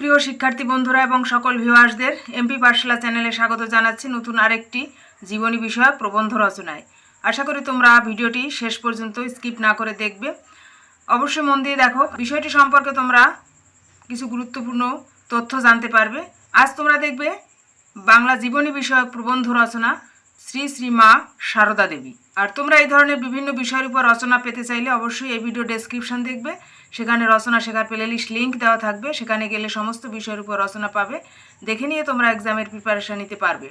প্রিয় শিক্ষার্থী বন্ধুরা এবং সকল ভিউয়ার্সদের এমপি পাঠশালা চ্যানেলে স্বাগত জানাচ্ছি নতুন আরেকটি জীবনী বিষয়ক প্রবন্ধ রচনায়। আশা করি তোমরা ভিডিওটি শেষ পর্যন্ত স্কিপ না করে দেখবে। অবশ্যই মন দিয়ে দেখো, বিষয়টি সম্পর্কে তোমরা কিছু গুরুত্বপূর্ণ তথ্য জানতে পারবে। আজ তোমরা দেখবে বাংলা জীবনী বিষয়ক প্রবন্ধ রচনা শ্রী শ্রী মা সারদা দেবী। আর তোমরা এই ধরনের বিভিন্ন বিষয়ের উপর রচনা পেতে চাইলে অবশ্যই এই ভিডিও ডেসক্রিপশন দেখবে। সেখানে রচনা শেখার প্লেলিস্ট লিঙ্ক দেওয়া থাকবে। সেখানে গেলে সমস্ত বিষয়ের উপর রচনা পাবে। দেখে নিয়ে তোমরা এক্সামের প্রিপারেশন নিতে পারবে।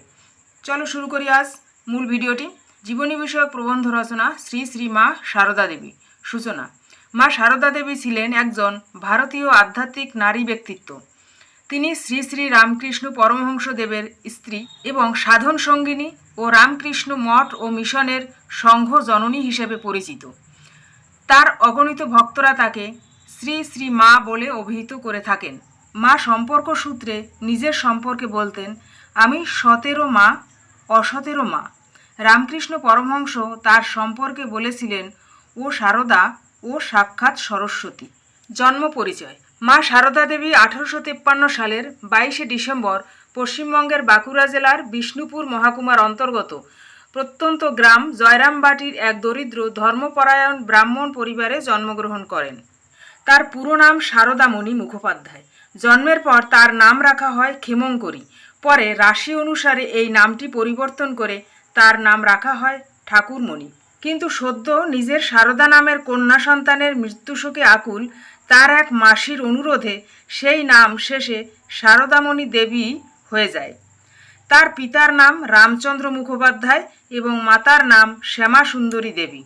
চলো শুরু করি আজ মূল ভিডিওটি জীবনী বিষয়ক প্রবন্ধ রচনা শ্রী শ্রী মা সারদা দেবী। সূচনা। মা সারদা দেবী ছিলেন একজন ভারতীয় আধ্যাত্মিক নারী ব্যক্তিত্ব। তিনি শ্রী শ্রী রামকৃষ্ণ পরমহংস দেবের স্ত্রী এবং সাধন সঙ্গিনী ও রামকৃষ্ণ মঠ ও মিশনের সংঘ জননী হিসেবে পরিচিত। তার অগণিত ভক্তরা তাকে শ্রী শ্রী মা বলে অভিহিত করে থাকেন। মা সম্পর্ক সূত্রে নিজের সম্পর্কে বলতেন, আমি সতেরো মা, অসতেরো মা। রামকৃষ্ণ পরমহংস তার সম্পর্কে বলেছিলেন, ও সারদা, ও সাক্ষাৎ সরস্বতী। জন্ম পরিচয়। মা সারদা দেবী আঠারোশো তেপ্পান্ন সালের বাইশে ডিসেম্বর পশ্চিমবঙ্গের বাঁকুড়া জেলার বিষ্ণুপুর মহাকুমার অন্তর্গত। প্রত্যন্ত গ্রাম জয়রামবাটির এক দরিদ্র ধর্মপরায়ণ ব্রাহ্মণ পরিবারে জন্মগ্রহণ করেন। তার পুরো নাম সারদামণি মুখোপাধ্যায়। জন্মের পর তার নাম রাখা হয় ক্ষেমঙ্করী। পরে রাশি অনুসারে এই নামটি পরিবর্তন করে তার নাম রাখা হয় ঠাকুরমণি। কিন্তু সদ্য নিজের সারদা নামের কন্যা সন্তানের মৃত্যুশোকে আকুল তার এক মাসির অনুরোধে সেই নাম শেষে সারদামণি দেবী হয়ে যায়। তার পিতার নাম রামচন্দ্র মুখোপাধ্যায় এবং মাতার নাম শ্যামা সুন্দরী দেবী।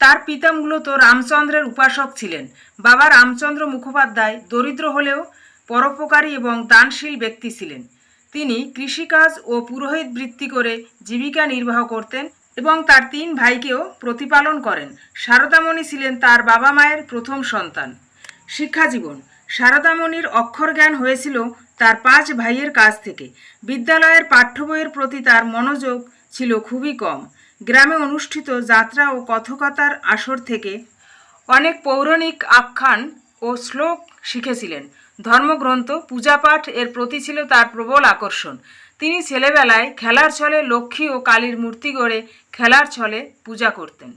তার পিতা মূলত রামচন্দ্রের উপাসক ছিলেন। বাবা রামচন্দ্র মুখোপাধ্যায় দরিদ্র হলেও পরোপকারী এবং দানশীল ব্যক্তি ছিলেন। তিনি কৃষিকাজ ও পুরোহিত বৃত্তি করে জীবিকা নির্বাহ করতেন এবং তার তিন ভাইকেও প্রতিপালন করেন। শারদামণি ছিলেন তার বাবা মায়ের প্রথম সন্তান। শিক্ষাজীবন। সারদামণির অক্ষর জ্ঞান হয়েছিল তার পাঁচ ভাইয়ের কাছ থেকে। বিদ্যালয়ের পাঠ্য বইয়ের প্রতি তার মনোযোগ ছিল খুবই কম। গ্রামে অনুষ্ঠিত যাত্রা ও কথকতার আসর থেকে অনেক পৌরাণিক আখ্যান ও শ্লোক শিখেছিলেন। ধর্মগ্রন্থ, পূজাপাঠ এর প্রতি ছিল তার প্রবল আকর্ষণ। তিনি ছেলেবেলায় খেলার ছলে লক্ষ্মী ও কালীর মূর্তি গড়ে খেলার ছলে পূজা করতেন।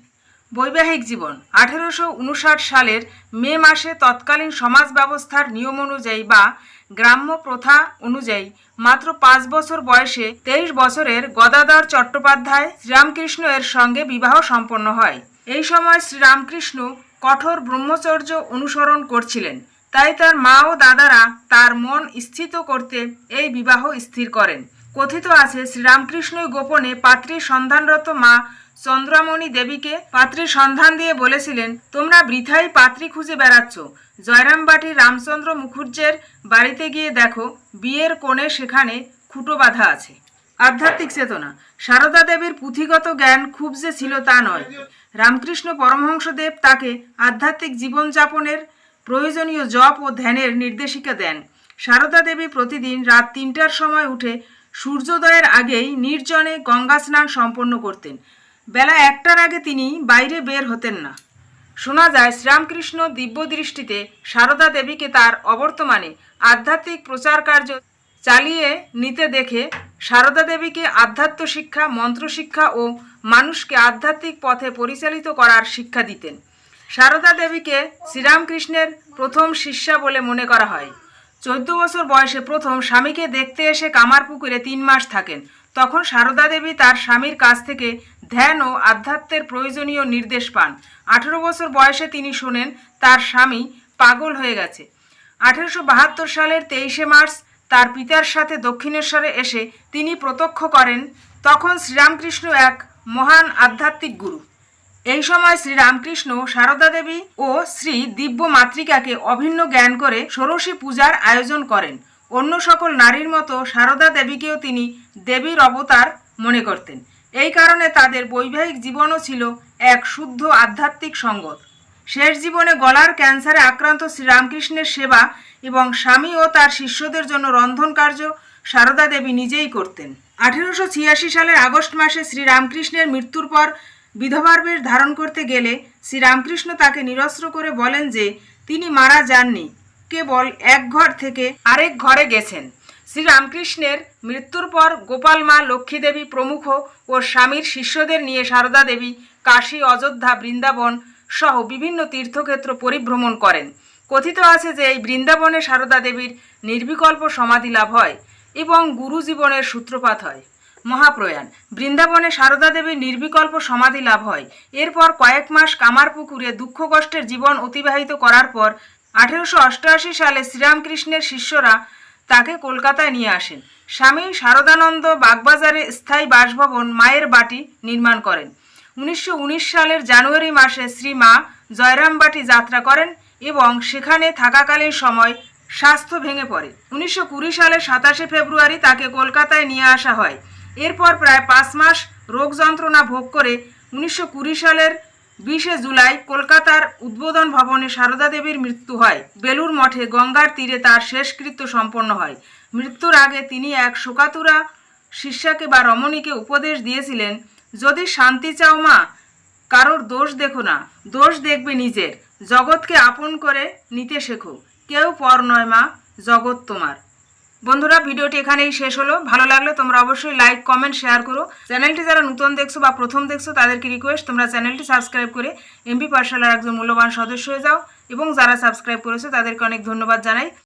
বৈবাহিক জীবন। আঠেরোশো উনষাট সালের মে মাসে তৎকালীন সমাজ ব্যবস্থার নিয়ম অনুযায়ী বা গ্রাম্য প্রথা অনুযায়ী মাত্র পাঁচ বছর বয়সে তেইশ বছরের গদাধর চট্টোপাধ্যায় শ্রীরামকৃষ্ণ এর সঙ্গে বিবাহ সম্পন্ন হয়। এই সময় শ্রীরামকৃষ্ণ কঠোর ব্রহ্মচর্য অনুসরণ করছিলেন। তাই তার মা ও দাদারা তার মন স্থিত করতে এই বিবাহ স্থির করেন। কথিত আছে, শ্রীরামকৃষ্ণই গোপনে পাত্রীর সন্ধানরত মা চন্দ্রামণি দেবীকে পাত্রীর সন্ধান দিয়ে বলেছিলেন, তোমরা বৃথাই পাত্রী খুঁজে বেড়াচ্ছ। জয়রামবাটির রামচন্দ্র মুখুজ্জের বাড়িতে গিয়ে দেখো, বিয়ের কোণে সেখানে খুঁটো বাঁধা আছে। আধ্যাত্মিক চেতনা। সারদা দেবীর পুঁথিগত জ্ঞান খুব যে ছিল তা নয়। রামকৃষ্ণ পরমহংসদেব তাকে আধ্যাত্মিক জীবনযাপনের প্রয়োজনীয় জপ ও ধ্যানের নির্দেশিকা দেন। সারদা দেবী প্রতিদিন রাত তিনটার সময় উঠে সূর্যোদয়ের আগেই নির্জনে গঙ্গা স্নান সম্পন্ন করতেন। বেলা একটার আগে তিনি বাইরে বের হতেন না। শোনা যায়, শ্রীরামকৃষ্ণ দিব্য দৃষ্টিতে সারদা দেবীকে তার অবর্তমানে আধ্যাত্মিক প্রচার কার্য চালিয়ে নিতে দেখে সারদা দেবীকে আধ্যাত্ম শিক্ষা, মন্ত্র শিক্ষা ও মানুষকে আধ্যাত্মিক পথে পরিচালিত করার শিক্ষা দিতেন। সারদা দেবীকে শ্রীরামকৃষ্ণের প্রথম শিষ্যা বলে মনে করা হয়। চোদ্দ বছর বয়সে প্রথম স্বামীকে দেখতে এসে কামারপুকুরে তিন মাস থাকেন। তখন সারদা দেবী তার স্বামীর কাছ থেকে ধ্যান ও আধ্যাত্মের প্রয়োজনীয় নির্দেশ পান। আঠেরো বছর বয়সে তিনি শোনেন, তার স্বামী পাগল হয়ে গেছে। আঠেরোশো বাহাত্তর সালের তেইশে মার্চ তার পিতার সাথে দক্ষিণেশ্বরে এসে তিনি প্রত্যক্ষ করেন, তখন শ্রীরামকৃষ্ণ এক মহান আধ্যাত্মিক গুরু। এই সময় শ্রীরামকৃষ্ণ সারদা দেবী ও শ্রী দিব্য মাতৃকাকে অভিন্ন জ্ঞান করে ষোড়শী পূজার আয়োজন করেন। অন্য সকল নারীর মতো সারদা দেবীকেও তিনি দেবীর অবতার মনে করতেন। এই কারণে তাদের বৈবাহিক জীবনও ছিল এক শুদ্ধ আধ্যাত্মিক সঙ্গত। শেষ জীবনে গলার ক্যান্সারে আক্রান্ত শ্রীরামকৃষ্ণের সেবা এবং স্বামী ও তার শিষ্যদের জন্য রন্ধন কার্য সারদা দেবী নিজেই করতেন। আঠেরোশো ছিয়াশি সালের আগস্ট মাসে শ্রীরামকৃষ্ণের মৃত্যুর পর বিধবার বেশ ধারণ করতে গেলে শ্রীরামকৃষ্ণ তাকে নিরস্ত্র করে বলেন যে, তিনি মারা যাননি, কেবল এক ঘর থেকে আরেক ঘরে গেছেন। শ্রীরামকৃষ্ণের মৃত্যুর পর গোপাল মা লক্ষ্মী দেবী প্রমুখ ও স্বামীর শিষ্যদের নিয়ে সারদা দেবী, কাশী, অযোধ্যা, বৃন্দাবন সহ বিভিন্ন তীর্থক্ষেত্র পরিভ্রমণ করেন। কথিত আছে যে, এই বৃন্দাবনে সারদা দেবীর নির্বিকল্প সমাধি লাভ হয় এবং গুরু জীবনের সূত্রপাত হয়। মহাপ্রয়াণ। বৃন্দাবনে সারদা দেবীর নির্বিকল্প সমাধি লাভ হয়। এরপর কয়েক মাস কামারপুকুরে দুঃখ কষ্টের জীবন অতিবাহিত করার পর আঠেরোশো অষ্টআশি সালে শ্রীরামকৃষ্ণের শিষ্যরা তাকে কলকাতায় নিয়ে আসেন। স্বামী শারদানন্দ বাগবাজারে স্থায়ী বাসভবন মায়ের বাটি নির্মাণ করেন। উনিশশো উনিশ সালের জানুয়ারি মাসে শ্রী মা জয়রামবাটি যাত্রা করেন এবং সেখানে থাকাকালীন সময় স্বাস্থ্য ভেঙে পড়ে। উনিশশো কুড়ি সালের সাতাশে ফেব্রুয়ারি তাকে কলকাতায় নিয়ে আসা হয়। এরপর প্রায় পাঁচ মাস রোগ যন্ত্রণা ভোগ করে উনিশশো কুড়ি সালের বিশে জুলাই কলকাতার উদ্বোধন ভবনে সারদা দেবীর মৃত্যু হয়। বেলুর মঠে গঙ্গার তীরে তার শেষকৃত্য সম্পন্ন হয়। মৃত্যুর আগে তিনি এক শোকাতুরা শিষ্যাকে বা রমণীকে উপদেশ দিয়েছিলেন, যদি শান্তি চাও মা, কারোর দোষ দেখো না। দোষ দেখবে নিজের। জগৎকে আপন করে নিতে শেখো। কেউ পর নয় মা, জগৎ তোমার। বন্ধুরা, ভিডিওটি এখানেই শেষ হলো। ভালো লাগলে তোমরা অবশ্যই লাইক কমেন্ট শেয়ার করো। চ্যানেলটি যারা নতুন দেখছ বা প্রথম দেখছ, তাদেরকে রিকোয়েস্ট তোমরা চ্যানেলটি সাবস্ক্রাইব করে এমবি পাঠশালার একজন মূল্যবান সদস্য হয়ে যাও এবং যারা সাবস্ক্রাইব করেছ, তাদেরকে অনেক ধন্যবাদ জানাই।